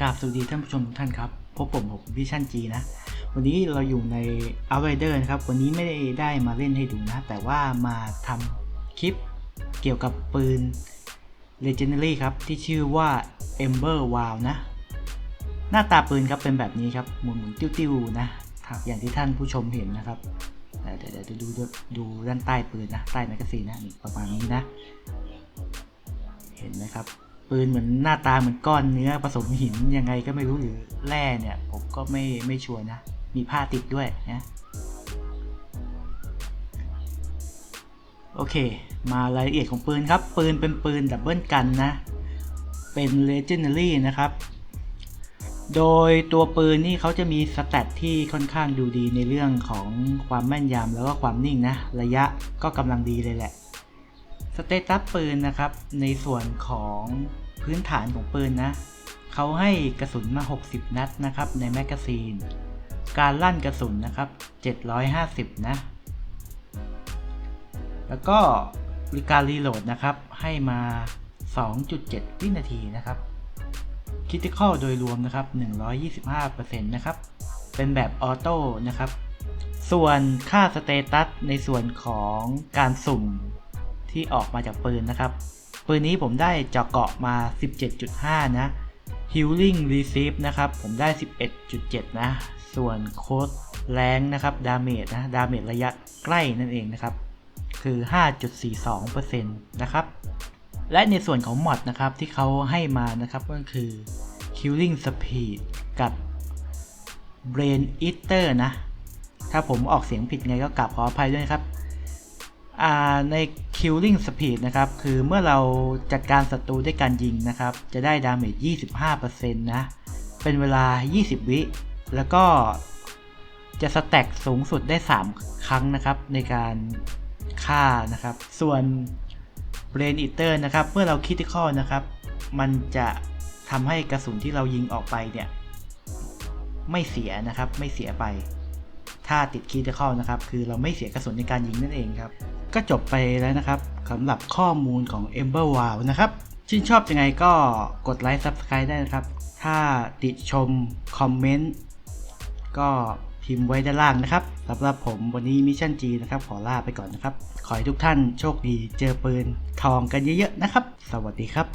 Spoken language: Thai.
กราบสวัสดีท่านผู้ชมทุกท่านครับ พบผมผมวิชั่นจีนะ วันนี้เราอยู่ใน Outrider นะครับ วันนี้ไม่ได้ได้มาเล่นให้ดูนะ แต่ว่ามาทำคลิปเกี่ยวกับปืน Legendary ครับ ที่ชื่อว่า Ember Wow นะ หน้าตาปืนครับเป็นแบบนี้ครับ หมุนหมุนๆติ้วๆนะครับอย่างที่ท่านผู้ชมเห็นนะครับ เดี๋ยวเดี๋ยวดูดูดูด้านใต้ปืนนะ ใต้แมกกาซีนนะประมาณนี้นะ เห็นไหมครับ ปืนเหมือนหน้าตาเหมือนก้อนเนื้อผสมหินยังไงก็ไม่รู้หรือแร่เนี่ย ผมก็ไม่ไม่ชัวร์นะ มีผ้าติดด้วยนะโอเค มารายละเอียดของปืนครับ ปืนเป็นปืนดับเบิลกันนะ เป็น Legendary นะครับ โดยตัวปืนนี่เขาจะมีสแตทที่ค่อนข้างดูดีในเรื่องของความแม่นยำแล้วก็ความนิ่งนะ ระยะก็กำลังดีเลยแหละ สเตตัสปืนนะครับ ในส่วนของพื้นฐานของปืนนะเขาให้กระสุนมา 60 นัดนะครับในแมกกาซีน การลั่นกระสุนนะครับ 750 นะ แล้วก็การรีโหลดนะครับ ให้มา 2.7 วินาทีนะครับคิติคอลโดยรวมนะครับ 125%นะครับ เป็นแบบออโต้นะครับ ส่วนค่าสเตตัสในส่วนของการสุ่ม ที่ออกมาจากปืนนะครับ ปืนนี้ผมได้เจาะเกาะมา 17.5 นะ Healing Receive นะครับ ผมได้ 11.7 นะ ส่วนโค้ดแรงนะครับ ดาเมจนะ ดาเมจระยะใกล้นั่นเองนะครับ คือ 5.42%นะครับ และในส่วนของมอดนะครับที่เขาให้มานะครับก็คือ Killing Speed กับ Brain Eater นะ ถ้าผมออกเสียงผิดไงก็กลับขออภัยด้วยครับ ใน killing speed นะครับ คือเมื่อเราจัดการศัตรูด้วยการยิงนะครับ จะได้ดาเมจ 25%นะ เป็นเวลา 20 วิ แล้วก็จะสแต็กสูงสุดได้ 3 ครั้งนะครับ ในการฆ่านะครับ ส่วน brain eater นะครับ เมื่อเรา critical นะครับ มันจะทำให้กระสุนที่เรายิงออกไปเนี่ย ไม่เสียนะครับ ไม่เสียไป ถ้าติดคีย์เข้านะครับ คือเราไม่เสียกระสุนในการยิงนั่นเองครับ ก็จบไปแล้วนะครับสำหรับข้อมูลของ Ember Wow นะครับ ชื่นชอบยังไงก็กดไลค์ Subscribe ได้นะครับ ถ้าติชม คอมเมนต์ ก็พิมพ์ไว้ด้านล่างนะครับสำหรับผมวันนี้มิชชั่นจีนะครับ ขอลาไปก่อนนะครับ ขอให้ทุกท่านโชคดีเจอปืนทองกันเยอะๆนะครับ สวัสดีครับ